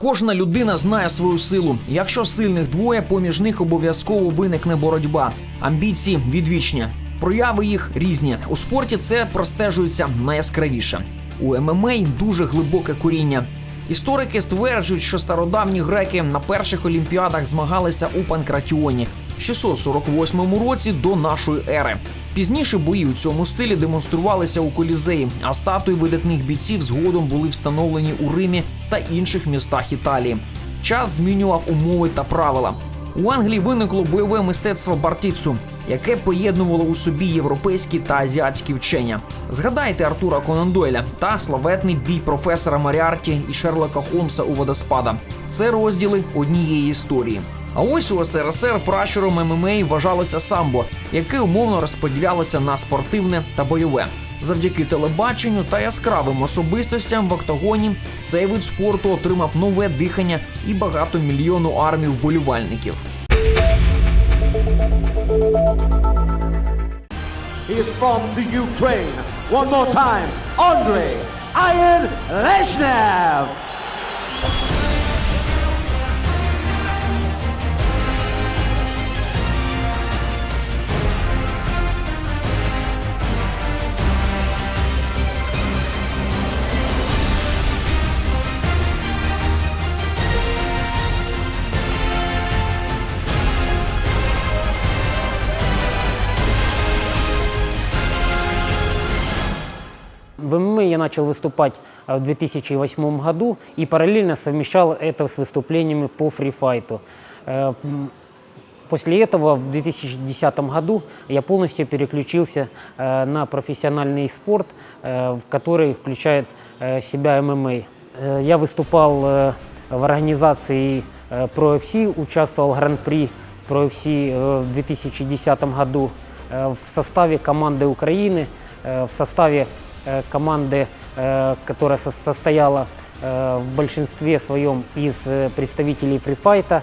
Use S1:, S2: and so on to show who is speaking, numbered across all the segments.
S1: Кожна людина знає свою силу. Якщо сильних двоє, поміж них обов'язково виникне боротьба. Амбіції відвічні. Прояви їх різні. У спорті це простежується найяскравіше. У ММА дуже глибоке коріння. Історики стверджують, що стародавні греки на перших олімпіадах змагалися у Панкратіоні в 648 році до нашої ери. Пізніше бої у цьому стилі демонструвалися у Колізеї, а статуї видатних бійців згодом були встановлені у Римі та інших містах Італії. Час змінював умови та правила. У Англії виникло бойове мистецтво бартіцу, яке поєднувало у собі європейські та азіатські вчення. Згадайте Артура Конан Дойля та славетний бій професора Маріарті і Шерлока Холмса у водоспада. Це розділи однієї історії. А ось у СРСР пращуром ММА вважалося самбо, яке умовно розподілялося на спортивне та бойове. Завдяки телебаченню та яскравим особистостям в октагоні цей вид спорту отримав нове дихання і багато мільйону армію вболівальників.
S2: He's from the Ukraine. One more time, Andrei Iron Leshnev.
S3: В ММА я начал выступать э, в 2008 году и параллельно совмещал это с выступлениями по фрифайту. Э, м, После этого в 2010 году я полностью переключился э, на профессиональный спорт, э, в который включает э, себя ММА. Э, Я выступал э, в организации э, ProFC, участвовал в Гран-при ProFC э, в 2010 году э, в составе команды Украины, э, в составе э, команды, э, которая со- состояла э, в большинстве своем из э, представителей фрифайта.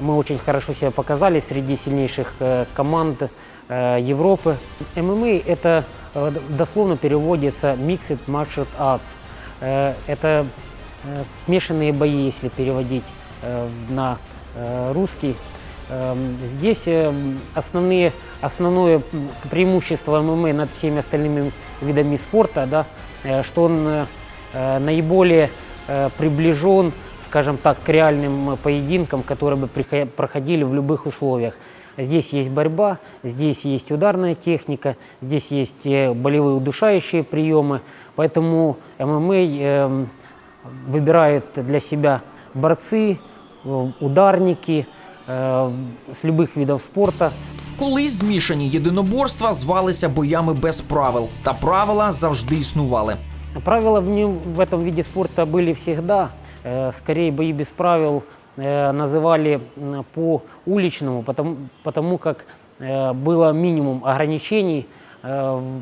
S3: Мы очень хорошо себя показали среди сильнейших э, команд э, Европы. ММА это э, дословно переводится Mixed Martial Arts. Э, Это э, смешанные бои, если переводить э, на э, русский. Эм, Здесь эм, основные, основное преимущество ММА над всеми остальными видами спорта, да, э, что он э, наиболее э, приближен, скажем так, к реальным поединкам, которые бы проходили в любых условиях. Здесь есть борьба, здесь есть ударная техника, здесь есть болевые удушающие приемы, поэтому ММА эм, выбирают для себя борцы, ударники с любых видов спорта.
S1: Колись змішані єдиноборства звалися боями без правил, та правила завжди існували.
S3: Правила в, нем, в этом виде спорта были всегда. Э, Скорее бои без правил э, называли м, по уличному, потому, потому как э, было минимум ограничений. Э, В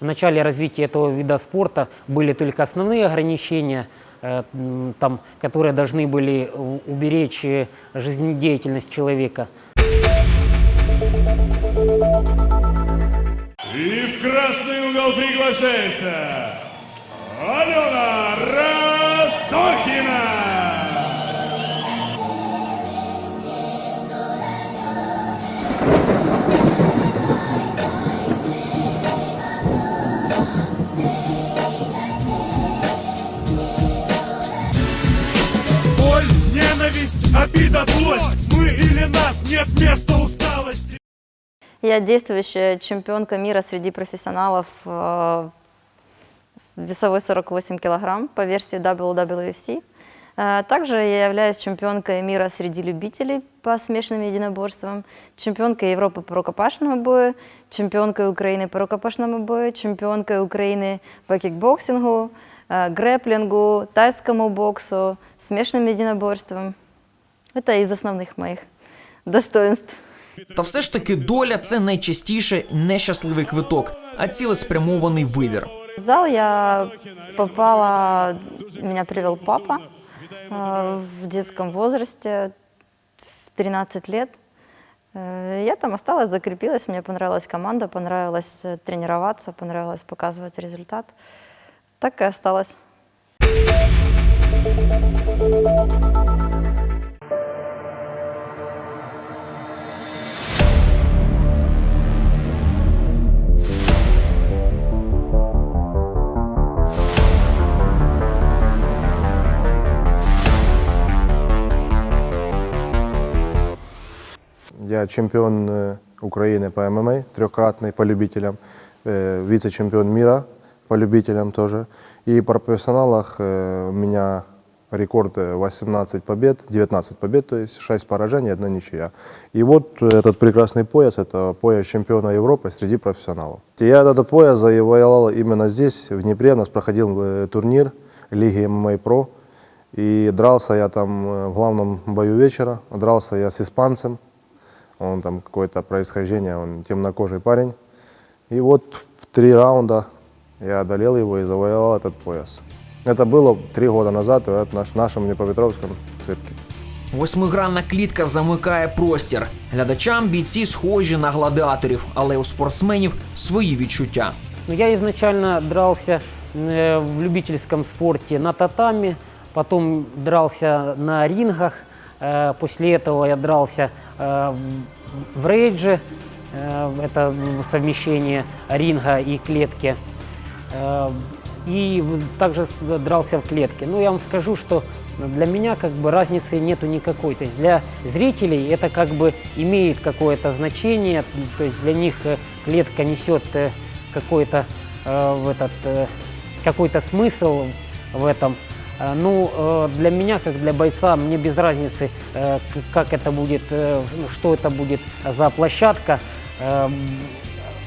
S3: в начале развития этого вида спорта были только основные ограничения, э, м, там, которые должны были у- уберечь э, жизнедеятельность человека.
S4: И в красный угол приглашается Алена Расохина.
S5: Обида, злость Мы или нас, нет места
S6: Я действующая чемпионка мира среди профессионалов э, весовой 48 килограмм по версии WWFC. Э, Также я являюсь чемпионкой мира среди любителей по смешанным единоборствам, чемпионкой Европы по рукопашному бою, чемпионкой Украины по рукопашному бою, чемпионкой Украины по кикбоксингу, э, грэплингу, тайскому боксу, смешанным единоборствам. Это из основных моих достоинств.
S1: Та все ж таки доля це найчастіше нещасливий квиток, а цілеспрямований вибір.
S6: В зал я попала, меня привел папа э, в детском возрасте, в 13 лет. Э, Я там осталась, закрепилась, мне понравилась команда, понравилось э, тренироваться, понравилось показывать результат. Так и осталась.
S7: Я чемпион Украины по ММА, трехкратный по любителям, вице-чемпион мира по любителям тоже. И по профессионалах у меня рекорд э, 18 побед, 19 побед, то есть 6 поражений, одна ничья. И вот этот прекрасный пояс, это пояс чемпиона Европы среди профессионалов. Я этот пояс завоевал именно здесь, в Днепре. У нас проходил турнир Лиги ММА Про. И дрался я там в главном бою вечера. Дрался я с испанцем. Он там какое-то происхождение, он темнокожий парень. И вот в три раунда я одолел его и завоевал этот пояс. Это было три года назад в наш- нашем Днепропетровском цирке.
S1: Восьмигранна клітка замикає простір. Глядачам бійці схожі на гладіаторів, але у спортсменів свої відчуття.
S3: Ну, Я изначально дрался э, в любительском спорте на татами, потом дрался на рингах, э, после этого я дрался э, в- рейдже, э, это совмещение ринга и клетки, Э, и также дрался в клетке. Ну, я вам скажу, что для меня как бы разницы нету никакой. То есть для зрителей это как бы имеет какое-то значение, то есть для них э, клетка несет э, какой-то э, этот э, какой-то смысл в этом. Э, Ну, э, для меня, как для бойца, мне без разницы, э, к- как это будет, э, ну, что это будет за площадка. Эм,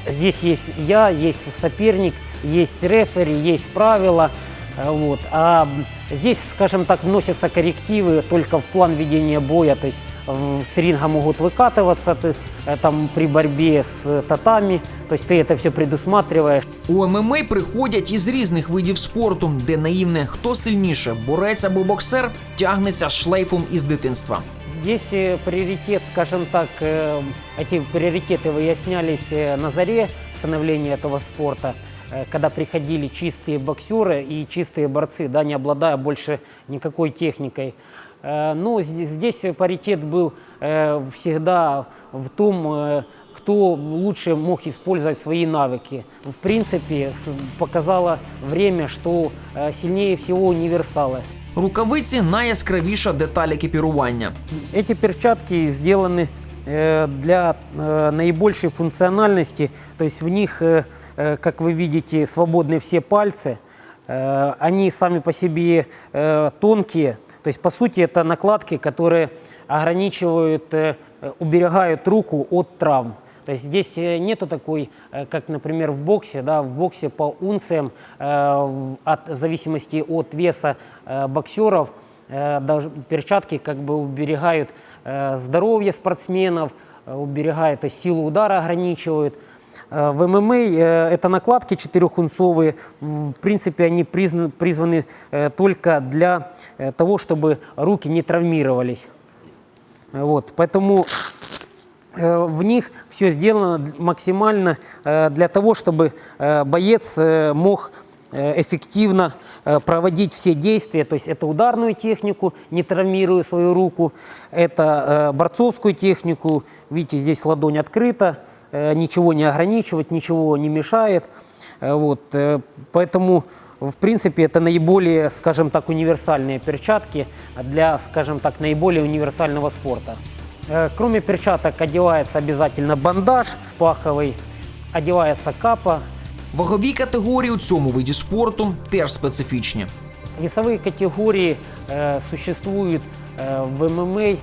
S3: Здесь есть я, есть соперник, есть рефери, есть правила. э, Вот. А м, здесь, скажем так, вносятся коррективы только в план ведения боя. То есть э, с ринга могут выкатываться ты, э, там, при борьбе с татами. То есть ты это все предусматриваешь.
S1: У ММА приходять із різних видів спорту, де наївне хто сильніше, борець або боксер, тягнеться шлейфом із дитинства.
S3: Здесь э, приоритет, скажем так, э, эти приоритеты выяснялись э, на заре становления этого спорта, э, когда приходили чистые боксеры и чистые борцы, да, не обладая больше никакой техникой. Э, Но зд- здесь паритет был э, всегда в том, э, кто лучше мог использовать свои навыки. В принципе, с- показало время, что э, сильнее всего универсалы.
S1: Рукавиці найяскравіша деталь екіпірування.
S3: Эти перчатки сделаны э, для э, наибольшей функциональности, то есть в них, э, э, как вы видите, свободны все пальцы. Э, Они сами по себе э, тонкие, то есть по сути это накладки, которые ограничивают, э, э, уберегают руку от травм. То есть здесь э, нету такой, э, как, например, в боксе, да, в боксе по унциям, э, от в зависимости от веса э, боксеров, э, перчатки как бы уберегают э, здоровье спортсменов, э, уберегают, то есть силу удара ограничивают. Э, В ММА э, это накладки четырехунцовые. В принципе, они призна- призваны э, только для э, того, чтобы руки не травмировались. Э, Вот, поэтому э, в них все сделано д- максимально э, для того, чтобы э, боец э, мог э, эффективно э, проводить все действия, то есть это ударную технику, не травмируя свою руку, это э, борцовскую технику, видите, здесь ладонь открыта, э, ничего не ограничивать, ничего не мешает, Э, вот, э, поэтому в принципе, это наиболее, скажем так, универсальные перчатки для, скажем так, наиболее универсального спорта. Э, Кроме перчаток одевается обязательно бандаж паховый, одевается капа.
S1: Вагові категорії у цьому виді спорту теж специфічні.
S3: Весовые категории э, существуют э, в ММА.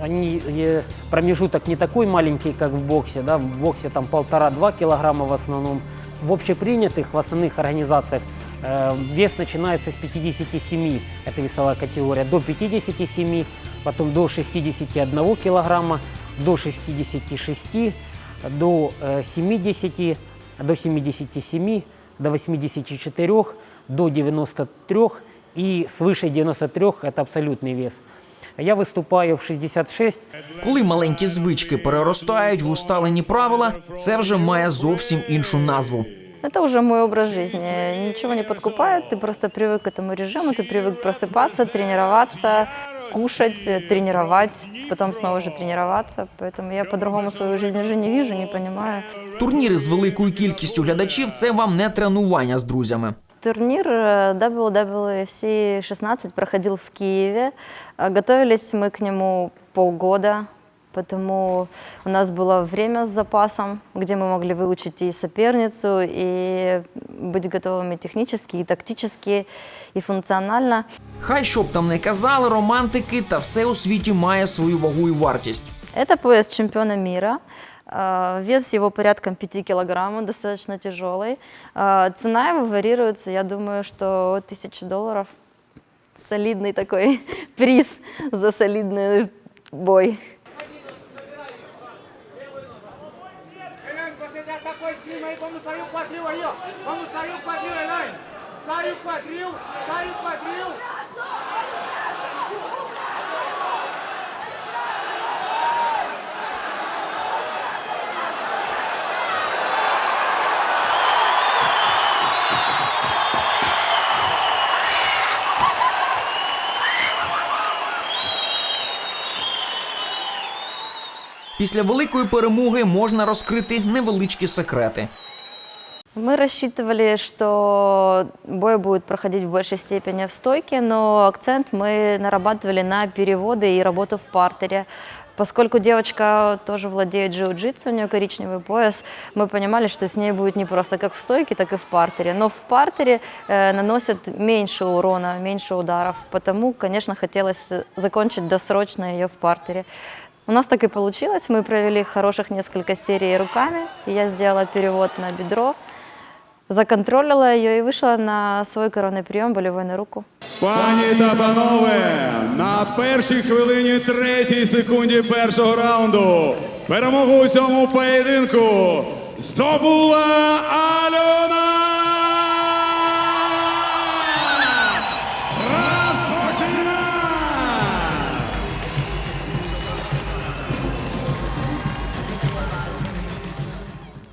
S3: Они, э, промежуток не такой маленький, как в боксе. Да? В боксе там полтора-два килограмма в основном. В общепринятых, в основных организациях э, вес начинается с 57, это весовая категория, до 57, потом до 61 килограмма, до 66, до э, 70, до 77, до 84, до 93 и свыше 93 это абсолютный вес. Я выступаю в 66,
S1: Коли маленькі звички переростають в усталені правила, це вже має зовсім іншу назву.
S6: Это уже мой образ жизни. Ничего не подкупает, ты просто привык к этому режиму, ты привык просыпаться, тренироваться, кушать, тренировать, потом снова же тренироваться. Поэтому я по-другому свою жизнь уже не вижу, не понимаю.
S1: Турніри з великою кількістю глядачів це вам не тренування з друзями.
S6: Турнир э, WWFC 16 проходил в Киеве. Э, Готовились мы к нему полгода. Потому у нас было время с запасом, где мы могли выучить и соперницу, и быть готовыми технически, и тактически, и функционально.
S1: Хай що б там не казали, романтики, та все у світі має свою вагу і вартість.
S6: Это пояс чемпиона мира. Э, Вес его порядком 5 килограмм, он достаточно тяжелый. Э, Цена его варьируется, я думаю, что от 1000 долларов. Солидный такой приз за солидный бой.
S5: Aí, ó. Vamos sair o quadril, Elaine. Sai o quadril, sai o quadril.
S1: Після великої перемоги можна розкрити невеличкі секрети.
S6: Мы рассчитывали, что бой будет проходить в большей степени в стойке, но акцент мы нарабатывали на переводы и работу в партере. Поскольку девочка тоже владеет джиу-джитсу, у нее коричневый пояс, мы понимали, что с ней будет не просто как в стойке, так и в партере. Но в партере э, наносят меньше урона, меньше ударов. Потому, конечно, хотелось закончить досрочно ее в партере. У нас так и получилось. Мы провели хороших несколько серий руками. и Я сделала перевод на бедро, законтролила ее и вышла на свой коронный прием болевой на руку.
S4: Пані та панове, на першій хвилині третій секунді першого раунду перемогу у цьому поєдинку здобула Альона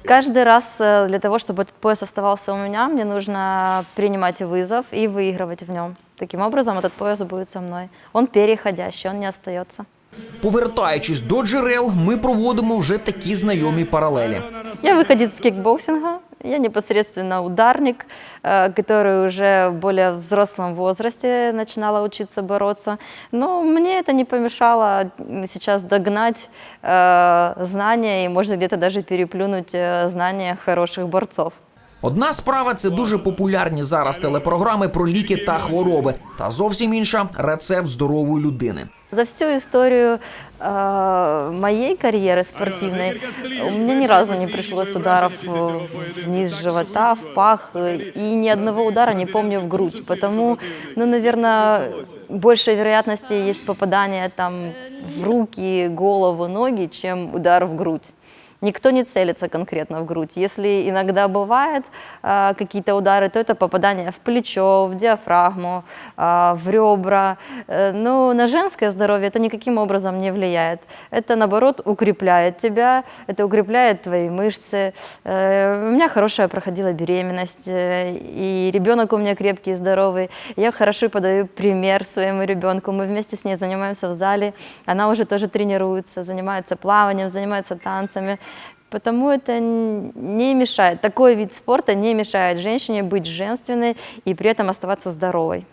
S6: Каждый раз э, для того, чтобы этот пояс оставался у меня, мне нужно принимать вызов и выигрывать в нем. Таким образом, этот пояс будет со мной. Он переходящий, он не остается.
S1: Повертаючись до джерел, ми проводимо вже такі знайомі паралелі.
S6: Я выходец с кикбоксинга, я непосредственно ударник, э, который уже в более взрослом возрасте начинала учиться бороться. Но мне это не помешало сейчас догнать э, знания и, может, где-то даже переплюнуть э, знания хороших борцов.
S1: Одна справа це дуже популярні зараз телепрограми про ліки та хвороби, та зовсім інша рецепт здорової людини.
S6: За всю историю э, моей карьеры спортивной у меня ни разу не пришлось ударов э, вниз живота, в пах, э, и ни одного удара не помню в грудь. Потому, ну, наверное, больше вероятности есть попадание там в руки, голову, ноги, чем удар в грудь. Никто не целится конкретно в грудь. Если иногда бывает э, какие-то удары, то это попадание в плечо, в диафрагму, э, в ребра. Э, но на женское здоровье это никаким образом не влияет. Это, наоборот, укрепляет тебя, это укрепляет твои мышцы. Э, у меня хорошая проходила беременность, э, и ребенок у меня крепкий и здоровый. Я хорошо подаю пример своему ребенку. Мы вместе с ней занимаемся в зале. Она уже тоже тренируется, занимается плаванием, занимается танцами. Потому это н- не мешает, такой вид спорта не мешает женщине быть женственной и при этом оставаться здоровой.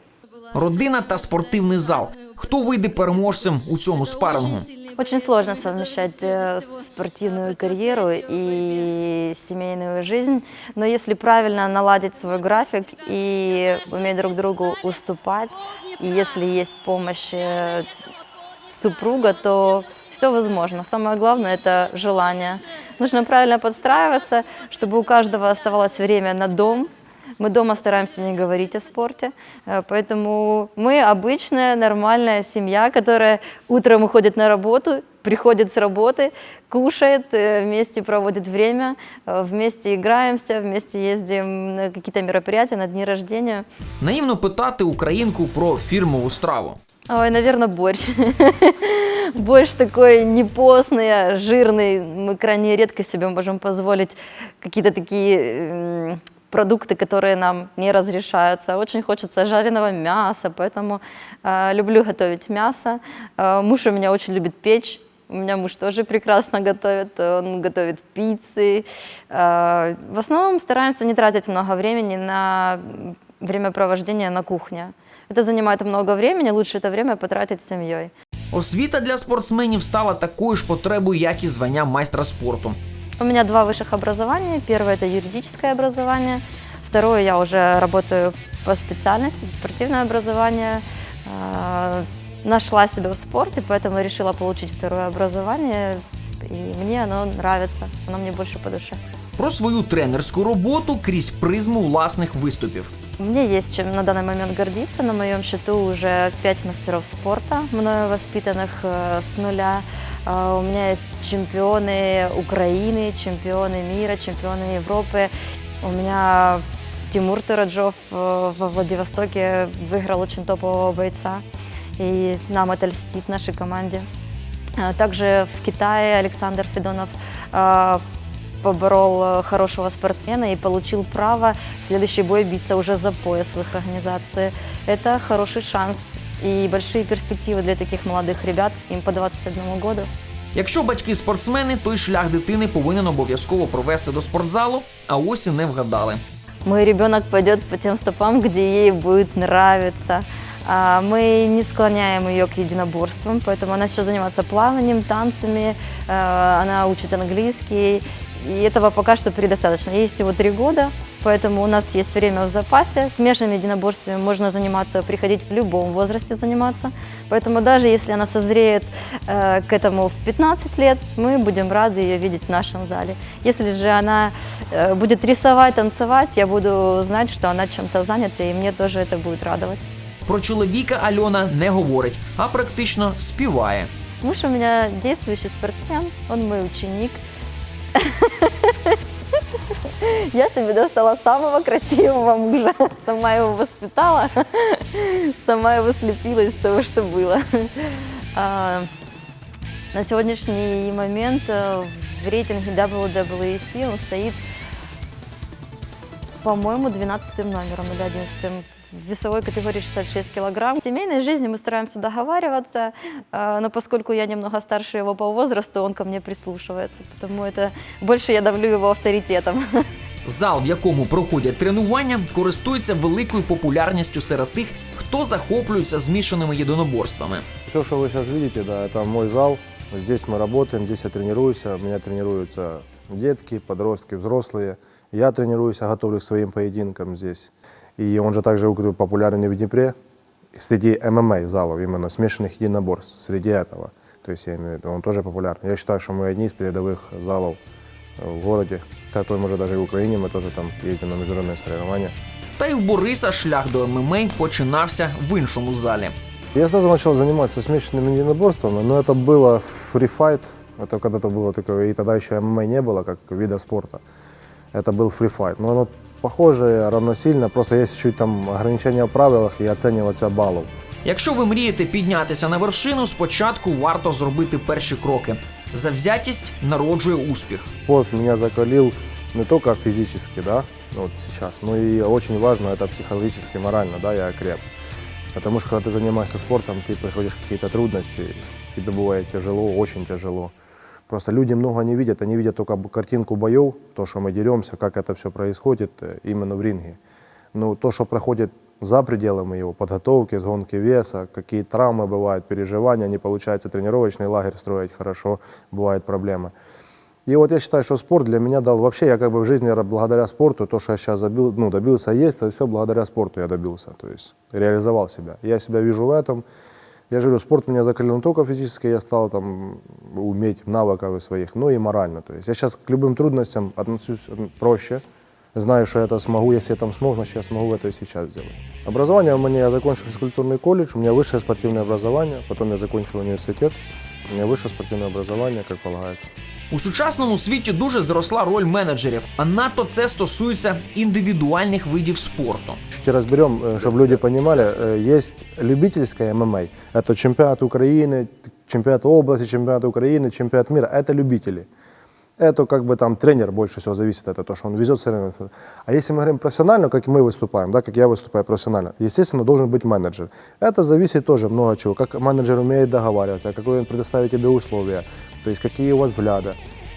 S1: Родина та спортивний зал. Хто вийде переможцем у цьому спарингу?
S6: Очень сложно совмещать э, спортивную карьеру и семейную жизнь, но если правильно наладить свой график и уметь друг другу уступать, и если есть помощь э, супруга, то все возможно. Самое главное – это желание. Нужно правильно подстраиваться, чтобы у каждого оставалось время на дом. Мы дома стараемся не говорить о спорте, э, поэтому мы обычная нормальная семья, которая утром уходит на работу, приходит с работы, кушает, э, вместе проводит время, э, вместе играемся, вместе ездим на какие-то мероприятия, на дни рождения.
S1: Наївно питати українку про фірмову страву.
S6: Ой, наверное, борщ. Борщ такой не постный, а жирный. Мы крайне редко себе можем позволить какие-то такие продукты, которые нам не разрешаются. Очень хочется жареного мяса, поэтому э, люблю готовить мясо. Э, муж у меня очень любит печь. У меня муж тоже прекрасно готовит, он готовит пиццы. Э, В основном стараемся не тратить много времени на времяпровождение на кухне. Это занимает много времени, лучше это время потратить с семьей.
S1: Освіта для спортсменів стала такою ж потребою, як і звання майстра спорту.
S6: У меня два высших образования. Первое – это юридическое образование. Второе – я уже работаю по специальности, спортивное образование. А, Нашла себя в спорте, поэтому решила получить второе образование. И мне оно нравится, оно мне больше по душе.
S1: Про свою тренерську роботу крізь призму власних виступів.
S6: Мне есть чем на данный момент гордиться. На моем счету уже пять мастеров спорта, мною воспитанных э, с нуля. А, У меня есть чемпионы Украины, чемпионы мира, чемпионы Европы. У меня Тимур Тураджов э, во Владивостоке выиграл очень топового бойца. И нам это льстит, нашей команде. А Также в Китае Александр Федонов а, поборол э, хорошего спортсмена и получил право в следующий бой биться уже за пояс в их организации. Это хороший шанс и большие перспективы для таких молодых ребят, им по 21 году.
S1: Якщо батьки спортсмени, той шлях дитини повинен обов'язково провести до спортзалу, а ось і не вгадали.
S6: Мой ребенок пойдет по тем стопам, где ей будет нравиться. А, Мы не склоняем ее к единоборствам, поэтому она сейчас занимается плаванием, танцами, э, она учит английский, и этого пока что предостаточно. Ей всего три года, поэтому у нас есть время в запасе. Смешанными единоборствами можно заниматься, приходить в любом возрасте заниматься. Поэтому даже если она созреет э, к этому в 15 лет, мы будем рады ее видеть в нашем зале. Если же она э, будет рисовать, танцевать, я буду знать, что она чем-то занята, и мне тоже это будет радовать.
S1: Про чоловіка Альона не говорить, а практично співає.
S6: Муж у меня действующий спортсмен, он мой ученик. Я себе достала самого красивого мужа, сама его воспитала, сама его слепила из того, что было. А, На сегодняшний момент э, в рейтинге WWEC он стоит, по-моему, 12 номером или 11 в весовой категории 66 килограмм. В семейной жизни мы стараемся договариваться, э, но поскольку я немного старше его по возрасту, он ко мне прислушивается, потому это больше я давлю его авторитетом.
S1: Зал, в якому проходять тренування, користується великою популярністю серед тих, хто захоплюється змішаними єдиноборствами.
S7: Все, что вы сейчас видите, да, это мой зал. Здесь мы работаем, здесь я тренируюсь. У меня тренируются детки, подростки, взрослые. Я тренируюсь, я готовлюсь к своим поединкам здесь. И он же также говорю, популярен и в Днепре среди ММА залов, именно смешанных единоборств, среди этого. То есть я имею в виду, он тоже популярен. Я считаю, что мы одни из передовых залов э, в городе. Такой, может, даже и в Украине, мы тоже там ездим на международные соревнования.
S1: Та й у Бориса шлях до ММА починався в іншому залі.
S7: Я сразу начал заниматься смешанными единоборствами, но это было фрифайт. Это когда-то было такое, и тогда еще ММА не было, как вида спорта. Это был фрифайт. Но оно похоже, равносильно, просто есть чуть там ограничения в правилах и оцениваться баллов.
S1: Якщо ви мрієте піднятися на вершину, спочатку варто зробити перші кроки. Завзятість народжує успіх.
S7: Спорт меня закалил не только физически, да, ну, вот сейчас, но и очень важно это психологически, морально, да, я окреп. Потому что когда ты занимаешься спортом, ты проходишь какие-то трудности, тебе бывает тяжело, очень тяжело. Просто люди много не видят, они видят только картинку боев, то, что мы деремся, как это все происходит э, именно в ринге. Но то, что проходит за пределами его подготовки, сгонки веса, какие травмы бывают, переживания, не получается тренировочный лагерь строить хорошо, бывают проблемы. И вот я считаю, что спорт для меня дал вообще, я как бы в жизни благодаря спорту, то, что я сейчас забил, ну, добился есть, это все благодаря спорту я добился, то есть реализовал себя. Я себя вижу в этом. Я же говорю, спорт меня закалил не только физически, я стал там уметь навыков своих, но и морально. То есть я сейчас к любым трудностям отношусь м, проще, знаю, что я это смогу, если я там смог, значит я смогу это и сейчас сделать. Образование у меня, я закончил физкультурный колледж, у меня высшее спортивное образование, потом я закончил университет, у меня высшее спортивное образование, как полагается.
S1: У сучасному світі дуже зросла роль менеджерів, а надто це стосується індивідуальних видів спорту.
S7: Чуть разберем, чтобы люди понимали, э, есть любительская ММА. Это чемпионат Украины, чемпионат области, чемпионат Украины, чемпионат мира. Это любители. Это как бы там тренер больше всего зависит от того, что он везет соревнования. А если мы говорим профессионально, как мы выступаем, да, как я выступаю профессионально, естественно, должен быть менеджер. Это зависит тоже много чего, как менеджер умеет договариваться, какое он предоставит тебе условия, то есть какие у вас взгляды.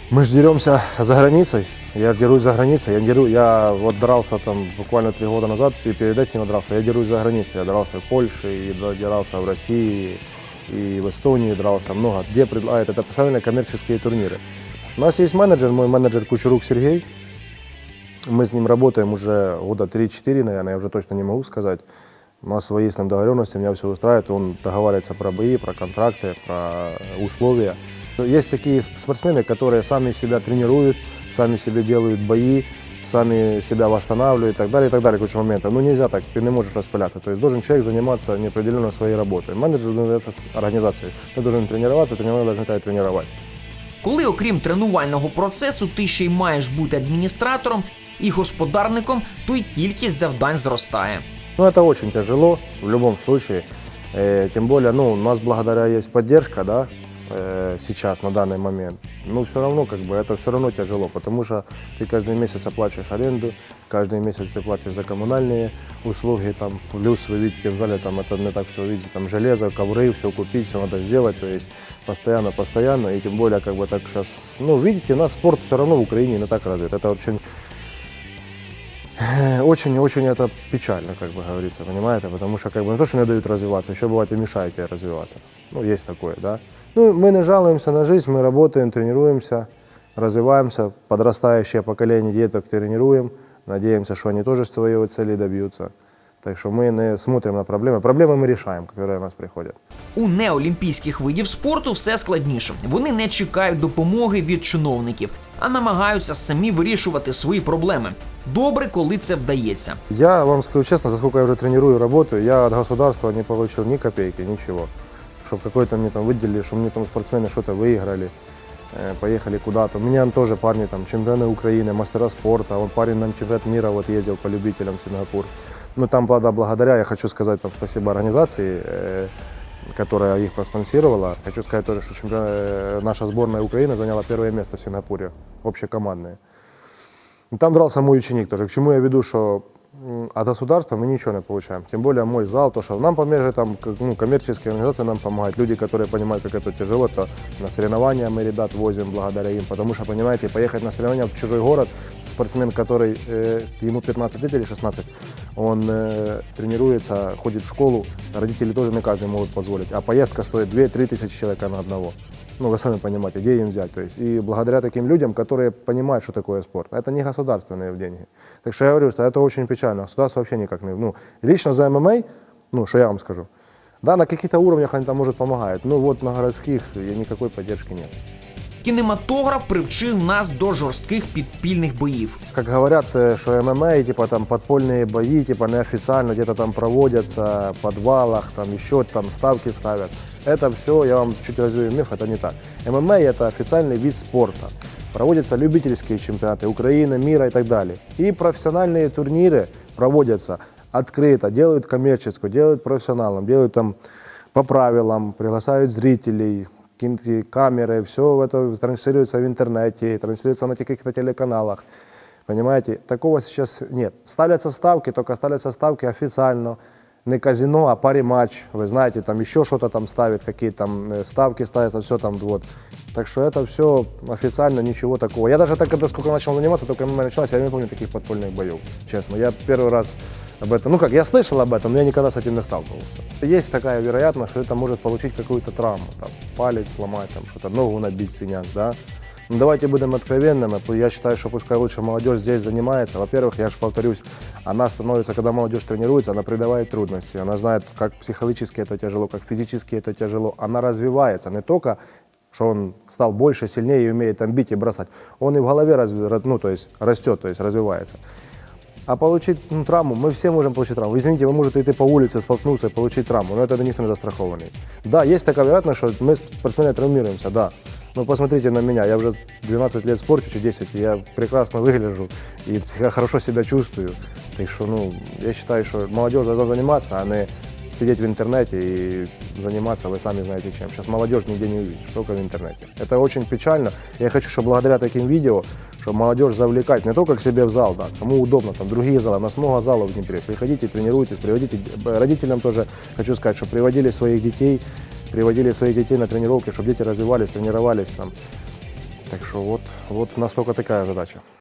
S7: Мы же деремся за границей. Я дерусь за границей. Я, деру, я вот дрался там буквально три года назад, и перед этим я дрался. Я дерусь за границей. Я дрался в Польше, и дрался в России, и в Эстонии дрался много. Где предлагают, это постоянно коммерческие турниры. У нас есть менеджер, мой менеджер Кучерук Сергей. Мы с ним работаем уже года 3-4, наверное, я уже точно не могу сказать. У нас свои с ним договоренности, меня все устраивает. Он договаривается про бои, про контракты, про условия. Есть такие спортсмены, которые сами себя тренируют, сами себе делают бои, сами себя восстанавливают и так далее, и так далее, куча моментов. Ну нельзя так, ты не можешь распыляться. То есть должен человек заниматься неопределенно своей работой. Менеджер должен заниматься организацией. Ты должен тренироваться, тренер должен тебя тренировать.
S1: Коли, окрім тренувального процесу, ти ще й маєш бути адміністратором і господарником, то й кількість завдань зростає.
S7: Ну, это очень тяжело в любом случае. Э, тем более, ну, у нас благодаря есть поддержка, да, э, сейчас, на данный момент. Но все равно, как бы, это все равно тяжело, потому что ты каждый месяц оплачиваешь аренду, каждый месяц ты платишь за коммунальные услуги, там, плюс вы видите в зале, там, это не так все видите, там, железо, ковры, все купить, все надо сделать, то есть постоянно, постоянно, и тем более, как бы, так сейчас, ну, видите, у нас спорт все равно в Украине не так развит, это очень очень-очень это печально, как бы говорится, понимаете? Потому что как бы не то, что не дают развиваться, еще бывает и мешают тебе развиваться. Ну, есть такое, да. Ну, мы не жалуемся на жизнь, мы работаем, тренируемся, развиваемся, подрастающее поколение деток тренируем, надеемся, что они тоже своей цели добьются. Так что мы не смотрим на проблемы. Проблемы мы решаем, которые у нас приходят.
S1: У неолімпійських видів спорту все складніше. Вони не чекають допомоги від чиновників, а намагаються самі вирішувати свої проблеми. Добре, коли це вдається.
S7: Я вам скажу честно, за сколько я уже тренирую, работаю, я от государства не получил ни копейки, ничего. Чтобы какой-то мне там выделили, чтобы мне там спортсмены что-то выиграли, э, поехали куда-то. У меня тоже парни там чемпионы Украины, мастера спорта, он парень на чемпионат мира вот ездил по любителям в Сингапур. Ну там, правда, благодаря, я хочу сказать там спасибо организации, э, которая их проспонсировала. Хочу сказать тоже, что чемпион- э, наша сборная Украины заняла первое место в Сингапуре, общекомандное. И Там дрался мой ученик тоже. К чему я веду, что м, от государства мы ничего не получаем. Тем более мой зал, то, что нам помогает, там, как, ну, коммерческие организации нам помогают. Люди, которые понимают, как это тяжело, то на соревнования мы ребят возим благодаря им. Потому что, понимаете, поехать на соревнования в чужой город, спортсмен, который, э, ему 15 лет или 16, он э, тренируется, ходит в школу, родители тоже не каждый могут позволить. А поездка стоит 2-3 тысячи человека на одного. Ну, вы сами понимаете, где им взять. То есть, и благодаря таким людям, которые понимают, что такое спорт. Это не государственные деньги. Так что я говорю, что это очень печально. Государство вообще никак не... Ну, лично за ММА, ну, что я вам скажу, да, на каких-то уровнях они там, может, помогают. Ну, вот на городских и никакой поддержки нет.
S1: Кінематограф привчив нас до жорстких підпільних боїв.
S7: Как говорят, э, что ММА, типа там подпольные бои, типа неофициально где-то там проводятся, в подвалах, там еще там ставки ставят. Это все, я вам чуть развею миф, это не так. ММА это официальный вид спорта. Проводятся любительские чемпионаты Украины, мира и так далее. И профессиональные турниры проводятся открыто, делают коммерческую, делают профессионалам, делают там по правилам, приглашают зрителей, камеры, все это транслируется в интернете, транслируется на каких-то телеканалах. Понимаете, такого сейчас нет. Ставятся ставки, только ставятся ставки официально. Не казино, а пари-матч. Вы знаете, там еще что-то там ставят, какие там ставки ставятся, все там вот. Так что это все официально, ничего такого. Я даже так, когда сколько начал заниматься, только началось, я не помню таких подпольных боев, честно. Я первый раз об этом, ну как, я слышал об этом, но я никогда с этим не сталкивался. Есть такая вероятность, что это может получить какую-то травму, там, палец сломать, там, что-то, ногу набить, синяк, да. Ну, давайте будем откровенными. Я считаю, что пускай лучше молодежь здесь занимается. Во-первых, я же повторюсь, она становится, когда молодежь тренируется, она преодолевает трудности. Она знает, как психологически это тяжело, как физически это тяжело. Она развивается не только что он стал больше, сильнее и умеет там бить и бросать. Он и в голове разви- ну, то есть растет, то есть развивается. А получить ну, травму, мы все можем получить травму. Извините, вы можете идти по улице, споткнуться и получить травму, но это никто не застрахованный. Да, есть такая вероятность, что мы спортсмены травмируемся, да. Но посмотрите на меня, я уже 12 лет чуть 10, и я прекрасно выгляжу и хорошо себя чувствую. Так что, ну, я считаю, что молодежь должна заниматься, а не сидеть в интернете и заниматься, вы сами знаете чем. Сейчас молодежь нигде не увидишь, только в интернете. Это очень печально. Я хочу, чтобы благодаря таким видео, чтобы молодежь завлекать не только к себе в зал, да, кому удобно, там другие залы, у нас много залов в Днепре. Приходите, тренируйтесь, приводите, родителям тоже хочу сказать, что приводили своих детей, приводили своих детей на тренировки, чтобы дети развивались, тренировались там. Так что вот, вот настолько такая задача.